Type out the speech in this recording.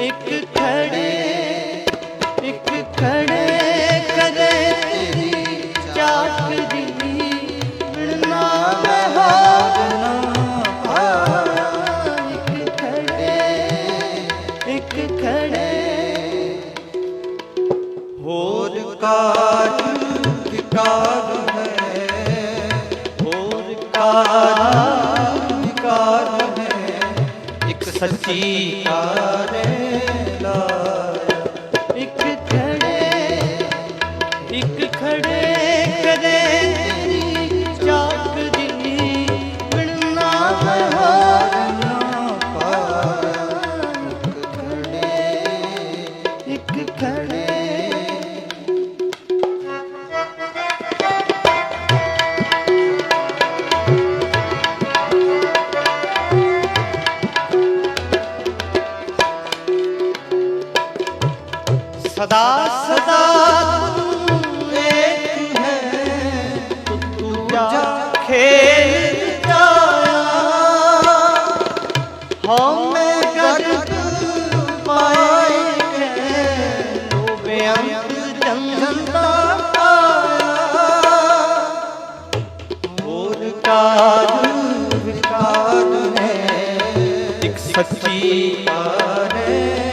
ਇੱਕ ਖੜੇ ਇੱਕ ਖੜੇ ਕਰੇ ਤੇਰੀ ਸਦਾ ਸਦਾ ਤੂੰ ਇੱਕ ਹੈ ਤੂੰ ਜਾ ਖੇਲ ਹਉ ਮੈਂ ਜਗਤ ਪਾਏ ਹੈ ਤੂੰ ਬੇਅੰਤ ਜੰਗਲਤਾ ਹੋਰ ਕਾਜ ਵਿਕਾਰ ਹੈ, ਇੱਕ ਸੱਚੀ ਕਾਰੇ